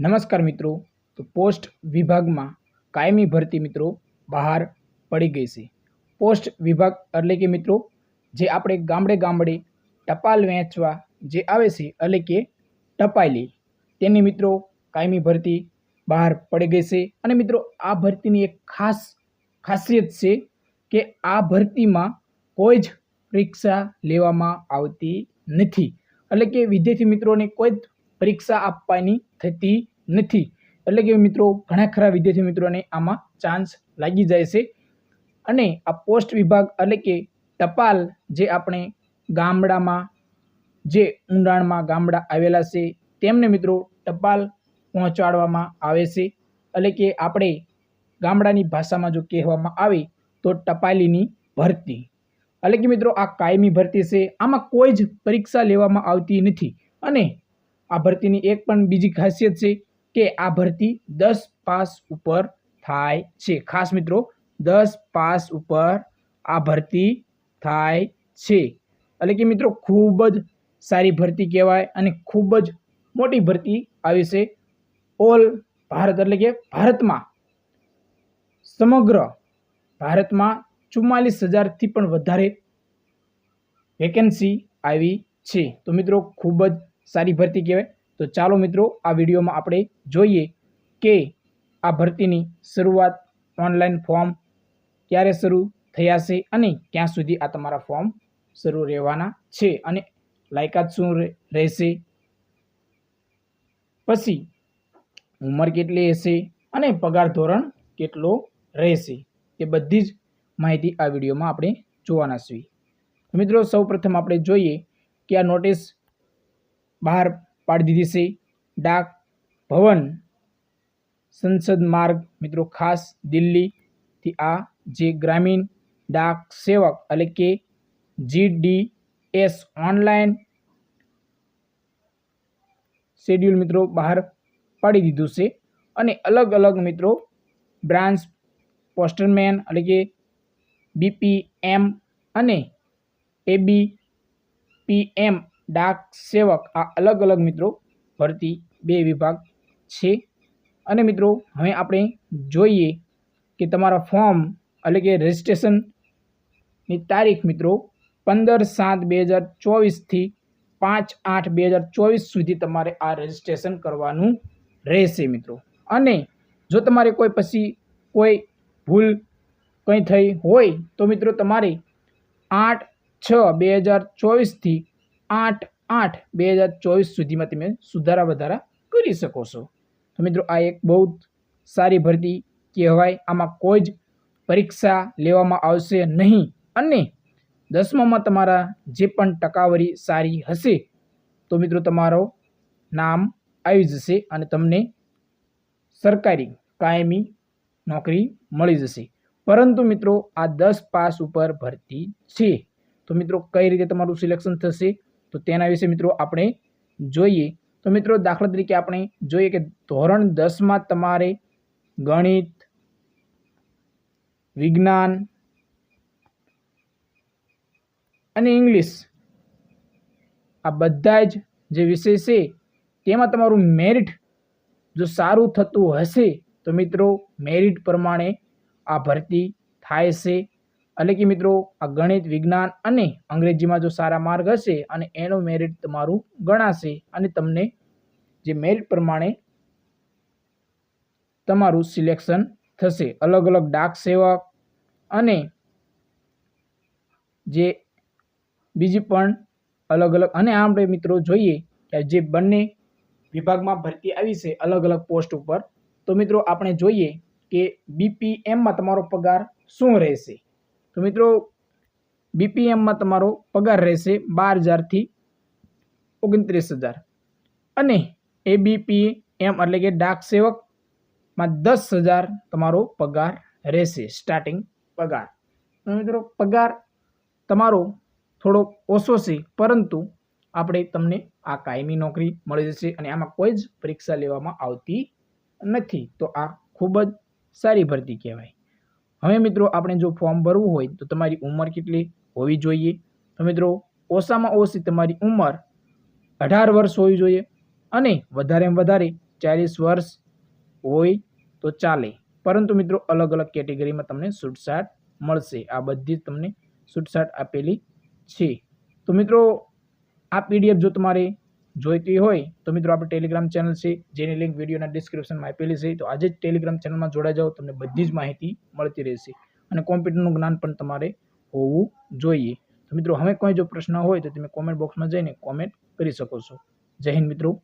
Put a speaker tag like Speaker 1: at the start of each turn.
Speaker 1: નમસ્કાર મિત્રો. તો પોસ્ટ વિભાગમાં કાયમી ભરતી મિત્રો બહાર પડી ગઈ છે. પોસ્ટ વિભાગ એટલે કે મિત્રો, જે આપણે ગામડે ગામડે ટપાલ વેચવા જે આવે છે, એટલે કે ટપાલી, તેની મિત્રો કાયમી ભરતી બહાર પડી ગઈ છે. અને મિત્રો, આ ભરતીની એક ખાસ ખાસિયત છે કે આ ભરતીમાં કોઈ જ પરીક્ષા લેવામાં આવતી નથી. એટલે કે વિદ્યાર્થી મિત્રોને કોઈ જ પરીક્ષા આપવાની થતી નથી. એટલે કે મિત્રો, ઘણા ખરા વિદ્યાર્થી મિત્રોને આમાં ચાન્સ લાગી જાય છે. અને આ પોસ્ટ વિભાગ એટલે કે ટપાલ જે આપણે ગામડામાં, જે ઊંડાણમાં ગામડા આવેલા છે, તેમને મિત્રો ટપાલ પહોંચાડવામાં આવે છે. એટલે કે આપણે ગામડાની ભાષામાં જો કહેવામાં આવે તો ટપાલીની ભરતી. એટલે કે મિત્રો, આ કાયમી ભરતી છે. આમાં કોઈ જ પરીક્ષા લેવામાં આવતી નથી. અને આ ભરતીની એક પણ બીજી ખાસિયત છે કે આ ભરતી દસ પાસ ઉપર થાય છે. ખાસ મિત્રો, દસ પાસ ઉપર આ ભરતી થાય છે. એટલે કે મિત્રો, ખૂબ જ સારી ભરતી કહેવાય અને ખૂબ જ મોટી ભરતી આવી છે ઓલ ભારત, એટલે કે ભારતમાં. સમગ્ર ભારતમાં ચુમ્માલીસ હજારથી પણ વધારે વેકેન્સી આવી છે. તો મિત્રો, ખૂબ જ સારી ભરતી કહેવાય. તો ચાલો મિત્રો, આ વિડીયોમાં આપણે જોઈએ કે આ ભરતીની શરૂઆત ઓનલાઈન ફોર્મ ક્યારે શરૂ થયા છે અને ક્યાં સુધી આ તમારા ફોર્મ શરૂ રહેવાના છે અને લાયકાત શું રહે- રહેશે. પછી ઉંમર કેટલી હશે અને પગાર ધોરણ કેટલો રહેશે તે બધી જ માહિતી આ વિડીયોમાં આપણે જોવાના છીએ. મિત્રો મિત્રો, સૌપ્રથમ આપણે જોઈએ કે આ નોટિસ બહાર પાડી દીધી છે. ડાક ભવન સંસદ માર્ગ, મિત્રો, ખાસ દિલ્હીથી આ જે ગ્રામીણ ડાક સેવક એટલે કે જીડીએસ ઓનલાઈન શેડ્યુલ, મિત્રો, બહાર પાડી દીધું છે. અને અલગ અલગ, મિત્રો, બ્રાન્ચ પોસ્ટરમેન એટલે કે બીપીએમ અને એબી પીએમ ડાક સેવક આ અલગ અલગ મિત્રો ભરતી બે વિભાગ છે. અને મિત્રો, હવે આપણે જોઈએ કે તમારા ફોર્મ એટલે કે રજિસ્ટ્રેશનની તારીખ મિત્રો પંદર સાત બે હજાર ચોવીસથી પાંચ આઠ બે હજાર ચોવીસ સુધી તમારે આ રજિસ્ટ્રેશન કરવાનું રહેશે મિત્રો. અને જો તમારે કોઈ પછી કોઈ ભૂલ કંઈ થઈ હોય તો મિત્રો તમારે આઠ છ બે હજાર ચોવીસથી આઠ આઠ બે હજાર ચોવીસ સુધીમાં તમે સુધારા વધારા કરી શકો છો. તો મિત્રો, આ એક બહુ સારી ભરતી કહેવાય. આમાં કોઈ જ પરીક્ષા લેવામાં આવશે નહીં. અને દસમામાં તમારા જે પણ ટકાવારી સારી હશે, તો મિત્રો, તમારો નામ આવી જશે અને તમને સરકારી કાયમી નોકરી મળી જશે. પરંતુ મિત્રો, આ દસ પાસ ઉપર ભરતી છે. તો મિત્રો, કઈ રીતે તમારું સિલેક્શન થશે? તો તેના વિશે મિત્રો આપણે જોઈએ. તો મિત્રો દાખલા તરીકે આપણે જોઈએ કે ધોરણ દસમાં તમારે ગણિત, વિજ્ઞાન અને ઇંગ્લિશ આ બધા જ જે વિષય છે તેમાં તમારું મેરિટ જો સારું થતું હશે તો મિત્રો મેરિટ પ્રમાણે આ ભરતી થાય છે. એટલે કે મિત્રો, આ ગણિત, વિજ્ઞાન અને અંગ્રેજીમાં જો સારા માર્ક હશે અને એનું મેરિટ તમારું ગણાશે અને તમને જે મેરિટ પ્રમાણે તમારું સિલેક્શન થશે. અલગ અલગ ડાક સેવક અને જે બીજી પણ અલગ અલગ, અને આપણે મિત્રો જોઈએ કે જે બંને વિભાગમાં ભરતી આવી છે અલગ અલગ પોસ્ટ ઉપર, તો મિત્રો આપણે જોઈએ કે બીપીએમમાં તમારો પગાર શું રહેશે? તો મિત્રો બીપીએમમાં તમારો પગાર રહેશે બાર હજારથી ઓગણત્રીસ હજાર. અને એબીપી એમ એટલે કે ડાક સેવકમાં દસ હજાર તમારો પગાર રહેશે સ્ટાર્ટિંગ પગાર. મિત્રો, પગાર તમારો થોડો ઓછો છે, પરંતુ આપણે તમને આ કાયમી નોકરી મળી જશે અને આમાં કોઈ જ પરીક્ષા લેવામાં આવતી નથી. તો આ ખૂબ જ સારી ભરતી કહેવાય. હવે મિત્રો આપણે જો ફોર્મ ભરવું હોય તો તમારી ઉંમર કેટલી હોવી જોઈએ? તો મિત્રો ઓછામાં ઓછી તમારી ઉંમર અઢાર વર્ષ હોવી જોઈએ અને વધારેમાં વધારે ચાલીસ વર્ષ હોય તો ચાલે. પરંતુ મિત્રો અલગ અલગ કેટેગરીમાં તમને છૂટછાટ મળશે. આ બધી જ તમને છૂટછાટ આપેલી છે. તો મિત્રો આ પીડીએફ જો તમારે જોઈતી હોય તો મિત્રો આપણે ટેલિગ્રામ ચેનલ છે, જેની લિંક વિડીયોના ડિસ્ક્રિપ્શનમાં આપેલી છે, તો આજે જ ટેલિગ્રામ ચેનલમાં જોડાઈ જાઓ, તમને બધી જ માહિતી મળતી રહેશે. અને કોમ્પ્યુટરનું જ્ઞાન પણ તમારે હોવું જોઈએ. તો મિત્રો, હવે કોઈ જો પ્રશ્ન હોય તો તમે કોમેન્ટ બોક્સમાં જઈને કોમેન્ટ કરી શકો છો. જય હિન્દ મિત્રો.